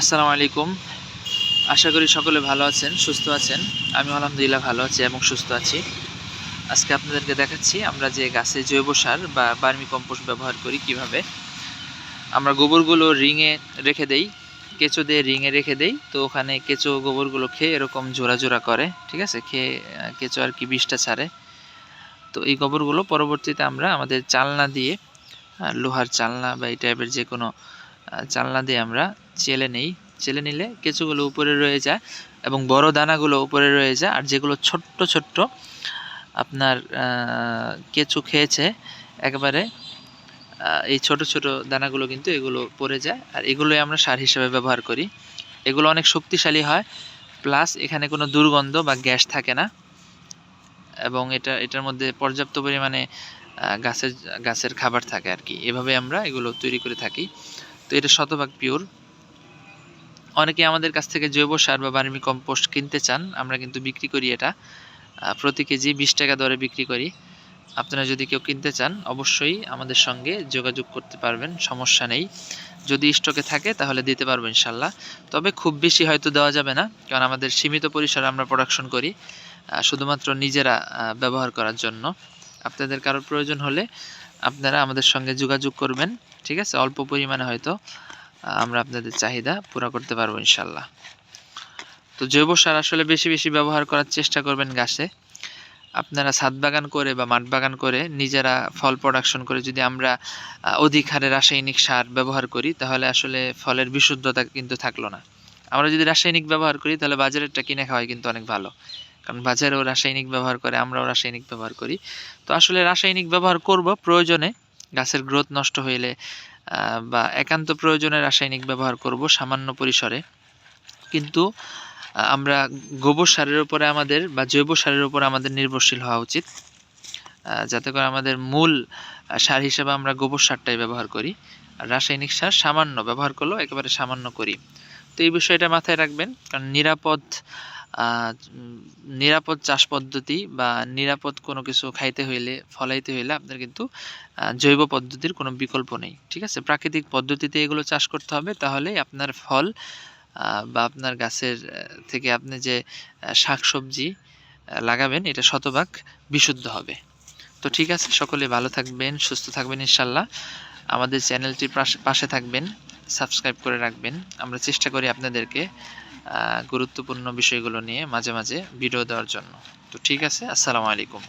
আসসালামু আলাইকুম। আশা করি সকলে ভালো আছেন, সুস্থ আছেন। আমি আলহামদুলিল্লাহ ভালো আছি এবং সুস্থ আছি। আজকে আপনাদেরকে দেখাচ্ছি আমরা যে গাছে জৈব সার বা বার্মি কম্পোস্ট ব্যবহার করি কীভাবে। আমরা গোবরগুলো রিংয়ে রেখে দেই, কেঁচো দিয়ে রিংয়ে রেখে দেই। তো ওখানে কেঁচো গোবরগুলো খেয়ে এরকম জোড়া জোড়া করে, ঠিক আছে? খেয়ে কেঁচো আর কি বিষটা ছাড়ে। তো এই গোবরগুলো পরবর্তীতে আমরা আমাদের চালনা দিয়ে লোহার চালনা বা এই টাইপের যে কোনো চালনা দিয়ে আমরা চেলে নেই। চেলে নিলে কেঁচোগুলো উপরে রয়ে যায় এবং বড় দানাগুলো উপরে রয়ে যায়। আর যেগুলো ছোট্ট ছোট্ট, আপনার কেঁচো খেয়েছে, একেবারে এই ছোট ছোট দানাগুলো কিন্তু এগুলো পড়ে যায়। আর এগুলোই আমরা সার হিসেবে ব্যবহার করি। এগুলো অনেক শক্তিশালী হয়। প্লাস এখানে কোনো দুর্গন্ধ বা গ্যাস থাকে না। এবং এটা, এটার মধ্যে পর্যাপ্ত পরিমাণে গাছের গাছের খাবার থাকে আর কি। এভাবে আমরা এগুলো তৈরি করে থাকি। তো এটা শতভাগ পিওর অনেকে আমাদের কাছ থেকে জৈব সার বা বার্মি কম্পোস্ট কিনতে চান, আমরা কিন্তু বিক্রি করি এটা। প্রতি কেজি বিশ টাকা দরে বিক্রি করি। আপনারা যদি কেউ কিনতে চান, অবশ্যই আমাদের সঙ্গে যোগাযোগ করতে পারবেন, সমস্যা নেই। যদি স্টকে থাকে, তাহলে দিতে পারব ইনশাল্লাহ। তবে খুব বেশি হয়তো দেওয়া যাবে না, কারণ আমাদের সীমিত পরিসরে আমরা প্রোডাকশন করি শুধুমাত্র নিজেরা ব্যবহার করার জন্য। আপনাদের কারোর প্রয়োজন হলে আপনারা আমাদের সঙ্গে যোগাযোগ করবেন, ঠিক আছে? অল্প পরিমাণে হয়তো আমরা আপনাদের চাহিদা পুরো করতে পারব ইনশাল্লাহ তো জৈব সার আসলে বেশি বেশি ব্যবহার করার চেষ্টা করবেন গাছে। আপনারা ছাদ বাগান করে বা মাঠ বাগান করে নিজেরা ফল প্রোডাকশন করে যদি আমরা অধিক হারে রাসায়নিক সার ব্যবহার করি, তাহলে আসলে ফলের বিশুদ্ধতা কিন্তু থাকল না। আমরা যদি রাসায়নিক ব্যবহার করি, তাহলে বাজারেরটা কিনে খাওয়াই কিন্তু অনেক ভালো। কারণ বাজারেও রাসায়নিক ব্যবহার করে, আমরাও রাসায়নিক ব্যবহার করি। তো আসলে রাসায়নিক ব্যবহার করব প্রয়োজনে, গাছের গ্রোথ নষ্ট হইলে বা একান্ত প্রয়োজনে রাসায়নিক ব্যবহার করব সামান্য পরিসরে। কিন্তু আমরা গোবর সারের উপরে আমাদের বা জৈব সারের উপরে আমাদের নির্ভরশীল হওয়া উচিত। যাতে করে আমাদের মূল সার হিসেবে আমরা গোবর সারটাই ব্যবহার করি। আর রাসায়নিক সার সামান্য, ব্যবহার করলেও একেবারে সামান্য করি। তো এই বিষয়টা মাথায় রাখবেন, কারণ নিরাপদ নিরাপদ চাষ পদ্ধতি বা নিরাপদ কোনো কিছু খাইতে হইলে, ফলাইতে হইলে আপনার কিন্তু জৈব পদ্ধতির কোনো বিকল্প নেই, ঠিক আছে? প্রাকৃতিক পদ্ধতিতে এগুলো চাষ করতে হবে তাহলেই আপনার ফল বা আপনার গাছের থেকে আপনি যে শাক সবজি লাগাবেন, এটা শতভাগ বিশুদ্ধ হবে। তো ঠিক আছে, সকলে ভালো থাকবেন, সুস্থ থাকবেন ইনশাল্লাহ আমাদের চ্যানেলটির পাশে থাকবেন, সাবস্ক্রাইব করে রাখবেন। আমরা চেষ্টা করি আপনাদেরকে গুরুত্বপূর্ণ বিষয়গুলো নিয়ে মাঝে মাঝে ভিডিও দেওয়ার জন্য। তো ঠিক আছে আসসালামু আলাইকুম।